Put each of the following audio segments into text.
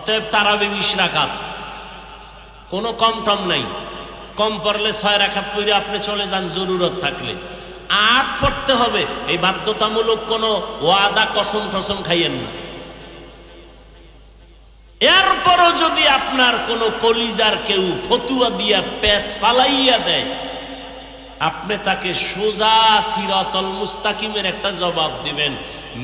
অতএব তারাবি বিশ রাখাত কোনো কম টম নাই। কম পড়লে ছয় রাখাত পড়ে আপনি চলে যান, জরুরত থাকলে। আট পড়তে হবে, এই বাধ্যতামূলক কোনো ওয়াদা কসম টসম খাইয়েন না। এরপরও যদি আপনার কোনো কলিজার কেউ ফতুয়া দিয়া প্যাস পালাইয়া দেয়, আপনি তাকে সোজা সিরাতল মুস্তাকিমের একটা জবাব দিবেন,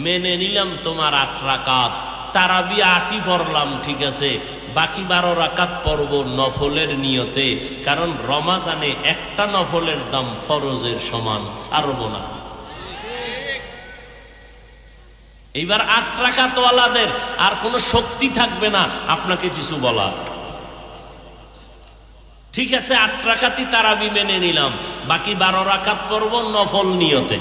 মেনে নিলাম তোমার আট রাকাত। তারাবি আটই পড়লাম ঠিক আছে? বাকি বারো রাকাত পর্ব নফলের নিয়তে, কারণ রমাজানে একটা নফলের দাম ফরজের সমান, ছাড়ব না। এইবার আট রাকাতওয়ালাদের, আর কোনো শক্তি থাকবে না, আপনাকে কিছু বলা ঠিক আছে, আট রাকাতই তারাবি মেনে নিলাম, বাকি বারো রাকাত পর্ব নফল নিয়তে।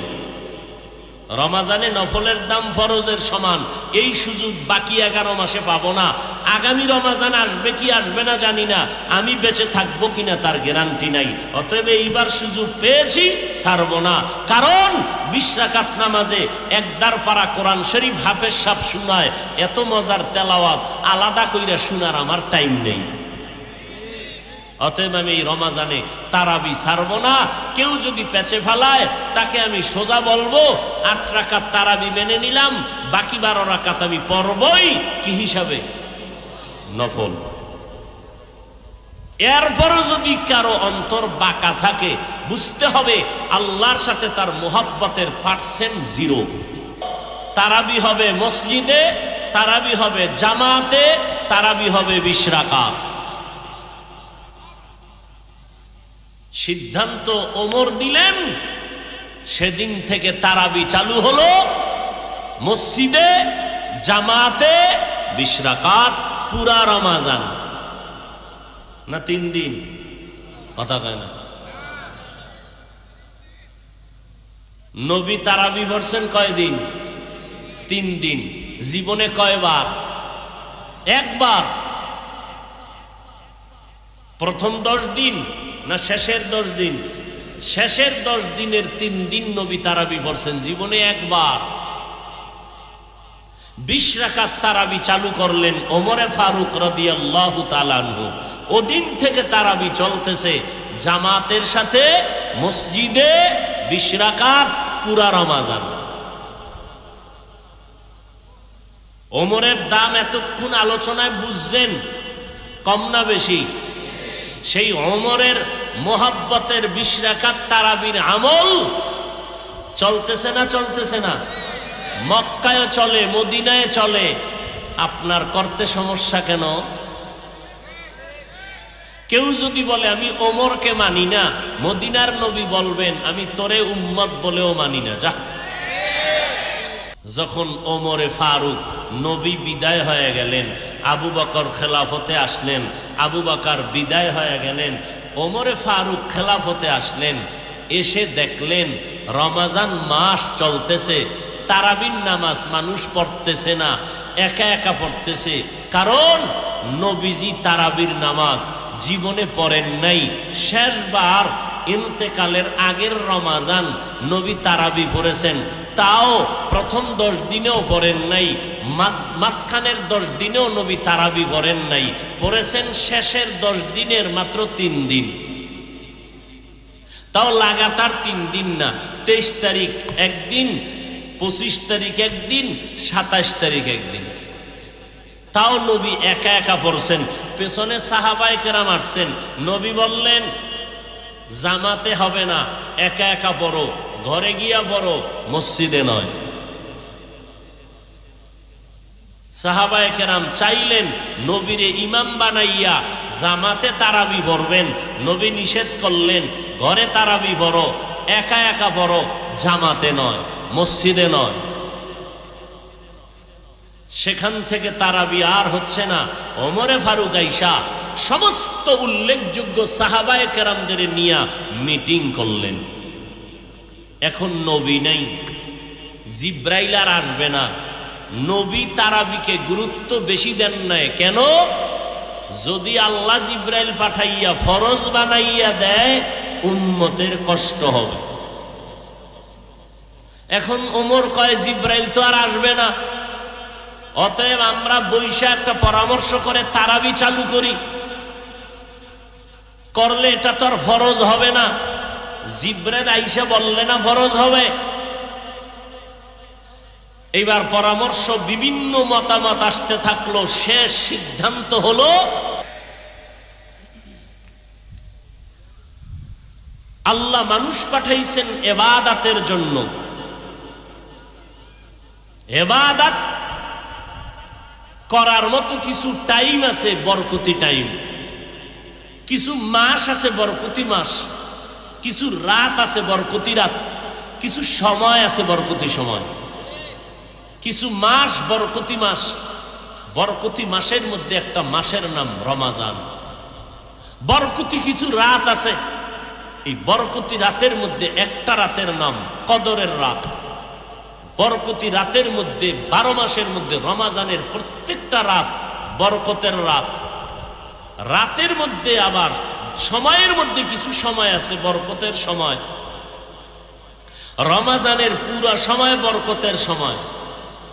রমাজানে নফলের দাম ফরজের সমান। এই সুযোগ বাকি এগারো মাসে পাবো না। আগামী রমাজান আসবে কি আসবে না জানি না। আমি বেঁচে থাকব কিনা তার গ্যারান্টি নাই। অতএব এইবার সুযোগ পেয়েছি, ছাড়বো না। কারণ বিশ্বাকাত নামাজে একদার পাড়া কোরআন শরীফ হাফেজ সাপ শোনায়, এত মজার তেলাওয়াত, আলাদা কইরা শোনার আমার টাইম নেই। অতএব আমি এই রমাজানে তারাবি ছাড়ব না। কেউ যদি পেছে ফেলায়, তাকে আমি সোজা বলব, আট রাকাত তারাবি মেনে নিলাম, বাকি বারো রাকাত আমি পড়বই, কি হিসাবে? নফল। এরপরও যদি কারও অন্তর বাঁকা থাকে, বুঝতে হবে আল্লাহর সাথে তার মোহাব্বতের পার্সেন্ট জিরো। তারাবি হবে মসজিদে, তারাবি হবে জামাতে, তারাবি হবে বিশরাকাত সিদ্ধান্ত ওমর দিলেন, সেদিন থেকে তারাবি চালু হলো, মসজিদে, জামাতে, বিশরাকাত, পুরা রমাজান। না তিন দিন, কথা কয় না। নবী তারাবি ভরছেন কয়দিন তিন দিন। জীবনে কয়বার? একবার। প্রথম দশ দিন। না শেষের দশ দিন? শেষের দশ দিনের তিন দিন নবী তারাবি পড়ছেন জীবনে একবার। বিশ রাকাত তারাবি চালু করলেন ওমরে ফারুক রদিয়াল্লাহু তালানহু ওদিন থেকে তারাবি চলতেছে জামাতের সাথে মসজিদে বিশ পুরা রমাজান। ওমরের দাম এতক্ষণ আলোচনায় বুঝছেন, কম না বেশি? সেই অমরের মোহাব্বতের বিশ্রাকাত তারাবির আমল চলতেছে না চলতেছে না। মক্কায় চলে মদিনায় চলে। আপনার করতে সমস্যা কেন? কেউ যদি বলে, আমি ওমরকে মানি না, মদিনার নবী বলবেন, আমি তোরে উম্মত বলেও মানি না। যা। যখন ওমরে ফারুক নবী বিদায় হয়ে গেলেন আবু বকর খেলাফতে আসলেন, আবু বকর বিদায় হয়ে গেলেন, ওমরে ফারুক খেলাফতে আসলেন, এসে দেখলেন রমাজান মাস চলতেছে তারাবিন নামাজ মানুষ পড়তেছে না, একা একা পড়তেছে, কারণ নবীজি তারাবির নামাজ জীবনে পড়েন নাই, শেষবার ইন্তেকালের আগের রমাজান নবী তারাবি পড়েছেন তাও প্রথম দশ দিনেও পড়েন নাই মাঝখানের দশ দিনেও নবী তারাবি পড়েন নাই, পড়েছেন শেষের দশ দিনের মাত্র তিন দিন। তাও লাগাতার তিন দিন না, তেইশ তারিখ একদিন, পঁচিশ তারিখ একদিন সাতাশ তারিখ একদিন। তাও নবী একা একা পড়ছেন, পেছনে সাহাবাই কেরাম আসছেন, নবী বললেন, জামাতে হবে না, একা একা পড়ো। ঘরে গিয়া পড়ো, মসজিদে নয়। সাহাবায় কেরাম চাইলেন, নবীরে ইমাম বানাইয়া জামাতে তারাবি পড়বেন নবী নিষেধ করলেন, ঘরে তারাবি বড় একা একা বড় জামাতে নয়, মসজিদে নয়। সেখান থেকে তারাবি আর হচ্ছে না। অমরে ফারুক আইসা সমস্ত উল্লেখযোগ্য সাহাবায় কেরামদের নিয়ে মিটিং করলেন। এখন নবী নাই। জিব্রাইল আর আসবে না। নবী তারাবিকে গুরুত্ব বেশি দেন নাই। কেন? যদি আল্লাহ জিব্রাইল পাঠাইয়া ফরজ বানাইয়া দেয় উন্মতের কষ্ট হবে। এখন ওমর কয়, জিব্রাইল তো আর আসবে না। অতএব আমরা বৈশা একটা পরামর্শ করে তারাবি চালু করি। করলে এটা তো আর ফরজ হবে না। জিব্রের আইসা বললে না ফরজ হবে? এইবার পরামর্শ বিভিন্ন মতামত আসতে থাকল, শেষ সিদ্ধান্ত হলো, আল্লাহ মানুষ পাঠাইছেন এবাদাতের জন্য। এবাদাত করার মতো কিছু টাইম আছে, বরকতি টাইম। কিছু মাস আছে, বরকতি মাস। কিছু রাত আছে বরকতি রাত, কিছু সময় আছে বরকতি সময়। কিছু মাস বরকতি মাস, বরকতি মাসের মধ্যে একটা মাসের নাম রমাজান। বরকতি কিছু রাত আছে, এই বরকতি রাতের মধ্যে একটা রাতের নাম কদরের রাত। বরকতি রাতের মধ্যে বারো মাসের মধ্যে রমাজানের প্রত্যেকটা রাত বরকতের রাত। রাতের মধ্যে আবার সময়ের মধ্যে কিছু সময় আছে, বরকতের সময়। রমাজানের পুরা সময় বরকতের সময়।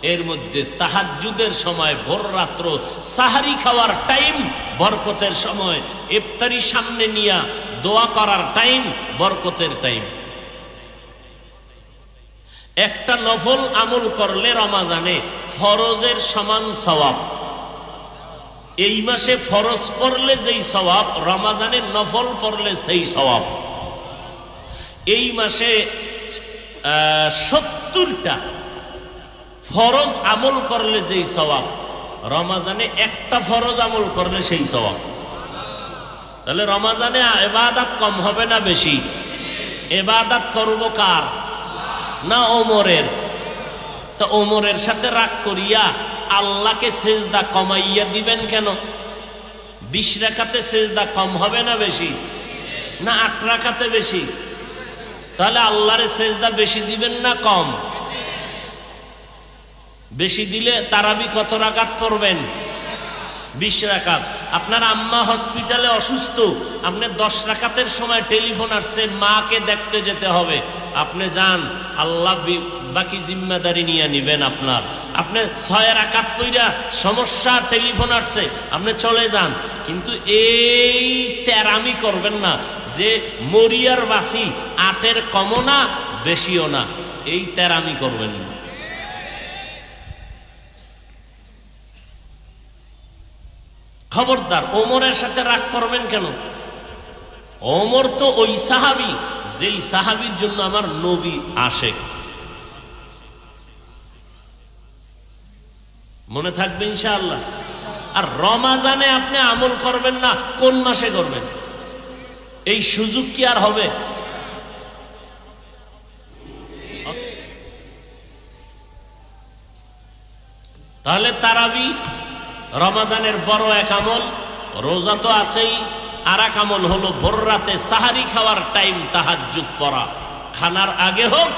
এর মধ্যে তাহাজুদের সময়, ভোর রাত্র, সাহারি খাওয়ার টাইম বরকতের সময়, ইফতারি সামনে নিয়া দোয়া করার টাইম বরকতের টাইম। একটা নফল আমল করলে রমাজানে ফরজের সমান সওয়াব। এই মাসে ফরজ পড়লে যেই সওয়াব রমাজানে নফল পড়লে সেই স্বভাব এই মাসে সত্তরটা ফরজ আমল করলে যেই সওয়াব, রমাজানে একটা ফরজ আমল করলে সেই স্বভাব তাহলে রমাজানে এবাদাত কম হবে না বেশি? এবাদাত করব কার? না ওমরের? তা ওমরের সাথে রাগ করিয়া আল্লাহকে সেজদা কমাইয়া দিবেন কেন? বিশ রেখাতে সেজদা কম হবে না বেশি? না আট রাখাতে বেশি? তাহলে আল্লাহরে সেজদা বেশি দিবেন না কম? বেশি দিলে তারাবি কত রাখাত পড়বেন? বিশ রাকাত। আপনার আম্মা হসপিটালে অসুস্থ আপনি দশ রাকাতের সময় টেলিফোন আসছে, মাকে দেখতে যেতে হবে। আপনি যান, আল্লাহ বাকি জিম্মাদারি নিয়ে নিবেন আপনার। আপনি ছয় রাকাত পইরা সমস্যা, টেলিফোন আসছে, আপনি চলে যান। কিন্তু এই তেরামি করবেন না, যে মরিয়ার বাসি, আটের কমও না, বেশিও না। এই তেরামি করবেন না। খবরদার, ওমরের সাথে রাগ করবেন কেন? ওমর তো ওই সাহাবি, যেই সাহাবির জন্য আমার নবী আসে। মনে থাকবে ইনশাআল্লাহ। আর রমাজানে আপনি আমল করবেন না, কোন মাসে করবেন? এই সুযোগ কি আর হবে? তাহলে তারাবি রমাজানের বড় এক আমল, রোজা তো আছেই, আর এক আমল হলো ভোর রাতে সাহারি খাওয়ার টাইম তাহাজুদ পড়া। খানার আগে হোক,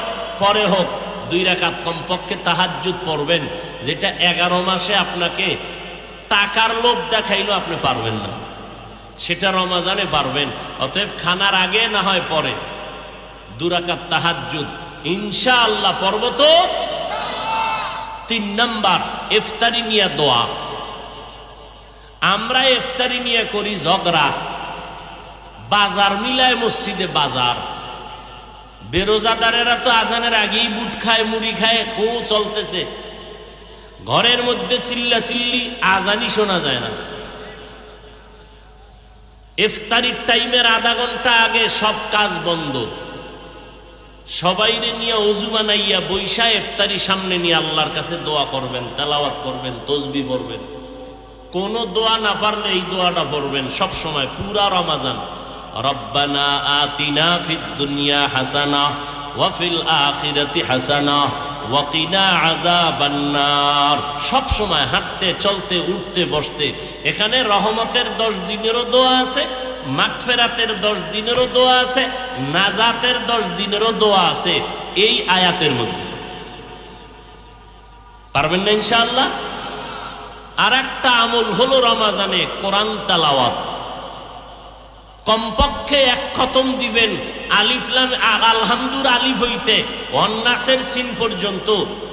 পরে হোক, দুই রেখাত কমপক্ষে তাহাজুদ পড়বেন, যেটা এগারো মাসে আপনাকে টাকার লোভ দেখাইলো আপনি পারবেন না। সেটা রমাজানে পারবেন, অতএব খানার আগে না হয় পরে। দুরাকাত তাহাজুদ ইনশা আল্লাহ পর্বত তিন নাম্বার, ইফতারি নিয়ে দোয়া। আমরা ইফতারি নিয়ে করি ঝগড়া। বাজার মিলায় মসজিদে বাজার। বেরোজাদারেরা তো আজানের আগেই বুট খায়, মুড়ি খায়, কো চলতেছে। ঘরের মধ্যে চিল্লা চিল্লি আজানি শোনা যায় না। ইফতারির টাইমের আধা ঘণ্টা আগে সব কাজ বন্ধ। সবাইরে নিয়ে অজু বানাইয়া বৈশা ইফতারি সামনে নিয়ে আল্লাহর কাছে দোয়া করবেন, তেলাওয়াত করবেন, তসবি পড়বেন। কোন দোয়া না পারলে এই দোয়াটা পড়বেন সব সময় পুরা রমাজান। রব্বানা আতিনা ফিদ দুনিয়া হাসানা ওয়াফিল আখিরাতি হাসানা ওয়াকিনা আযাবান্নার। সব সময় হাঁটতে, চলতে, উঠতে, বসতে। এখানে রহমতের দশ দিনেরও দোয়া আছে, মাগফেরাতের দশ দিনেরও দোয়া আছে, নাজাতের দশ দিনেরও দোয়া আছে এই আয়াতের মধ্যে। পারবেন না ইনশাআল্লাহ? আর একটা আমল হলো রমাজানে কোরআন তালাওয়াত। কমপক্ষে এক খতম দিবেন আলিফলাম আলহামদুর আলিফ হইতে। অন্নাসের সিন পর্যন্ত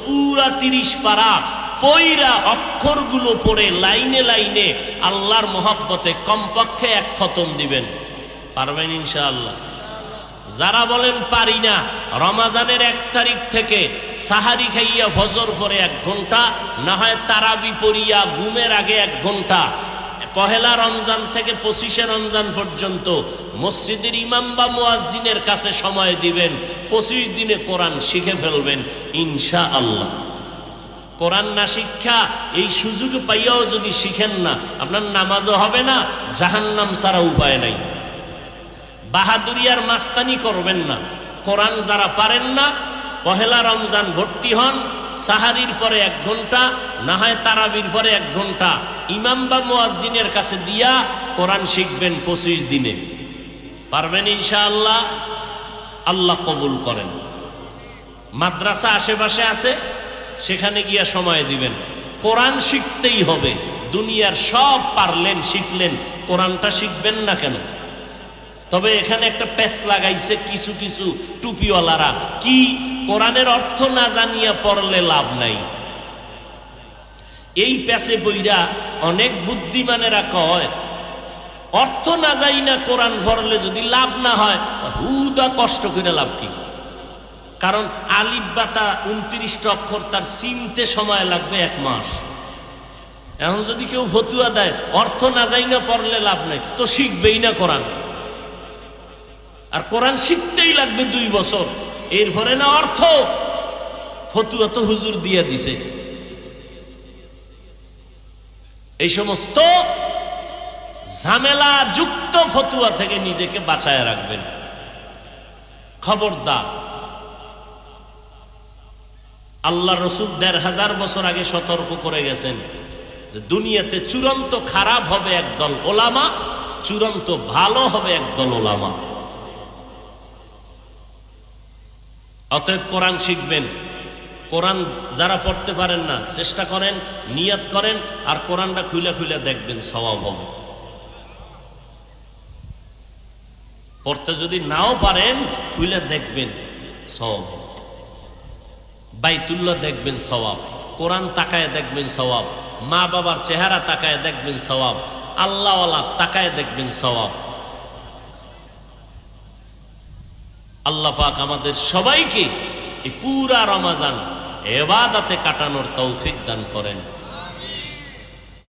পুরা তিরিশ পারা পইরা অক্ষরগুলো পড়ে লাইনে লাইনে আল্লাহর মোহাব্বতে কমপক্ষে এক খতম দিবেন। পারবেন ইনশাআল্লাহ। যারা বলেন পারি না, রমাজানের এক তারিখ থেকে সাহারি খাইয়া ফজর পরে এক ঘণ্টা, না হয় তারাবি পড়িয়া ঘুমের আগে এক ঘণ্টা। পহেলা রমজান থেকে পঁচিশে রমজান পর্যন্ত মসজিদের ইমাম বা মুয়াজ্জিনের কাছে সময় দিবেন, পঁচিশ দিনে কোরআন শিখে ফেলবেন ইনশা আল্লাহ কোরআন না শিক্ষা, এই সুযোগ পাইয়াও যদি শিখেন না, আপনার নামাজও হবে না, জাহান্নাম ছাড়া উপায় নাই। বাহাদুরিয়ার মাস্তানি করবেন না। কোরআন যারা পারেন না, পহেলা রমজান ভর্তি হন, সাহারির পরে এক ঘণ্টা না হয় তারাবির পরে এক ঘণ্টা ইমাম বা মুয়াজ্জিনের কাছে দিয়া কোরআন শিখবেন পঁচিশ দিনে। পারবেন ইনশাআল্লাহ? আল্লাহ কবুল করেন। মাদ্রাসা আশেপাশে আছে, সেখানে গিয়া সময় দিবেন। কোরআন শিখতেই হবে। দুনিয়ার সব পারলেন, শিখলেন। কোরআনটা শিখবেন না কেন? তবে এখানে একটা প্যাচ লাগাইছে কিছু কিছু টুপিওয়ালারা। কি কোরআনের অর্থ না জানিয়া পড়লে লাভ নাই। এই প্যাচে বইরা অনেক বুদ্ধিমানেরা কয়, অর্থ না যাই না কোরআন ভরলে যদি লাভ না হয় হুদা কষ্ট করে লাভ কি? কারণ আলিফ বাতা উনত্রিশটা অক্ষর তার চিনতে সময় লাগবে এক মাস। এখন যদি কেউ ভতুয়া দেয়, অর্থ না যাই না পড়লে লাভ নাই। তো শিখবেই না কোরআন। আর কোরআন শিখতেই লাগবে দুই বছর। এরপরে না অর্থ। ফতুয়া তো হুজুর দিয়ে দিছে। এই সমস্ত ঝামেলা যুক্ত ফতুয়া থেকে নিজেকে বাঁচায় রাখবেন। খবরদার। আল্লাহ রসুল দেড় হাজার বছর আগে সতর্ক করে গেছেন দুনিয়াতে চূড়ান্ত খারাপ হবে একদল ওলামা, চূড়ান্ত ভালো হবে একদল ওলামা। অতএব কোরআন শিখবেন। কোরআন যারা পড়তে পারেন না, চেষ্টা করেন, নিয়াত করেন, আর কোরআনটা খুলে খুলে দেখবেন স্বভাব পড়তে যদি নাও পারেন, খুলে দেখবেন, সওয়াব বাইতুল্লাহ দেখবেন, সওয়াব। কোরআন তাকায় দেখবেন, সওয়াব। মা বাবার চেহারা তাকায় দেখবেন, সওয়াব। আল্লাহওয়ালা তাকায় দেখবেন, সওয়াব। আল্লাহ পাক আমাদের সবাইকে এই পুরা রমাজান এবাদাতে কাটানোর তৌফিক দান করেন।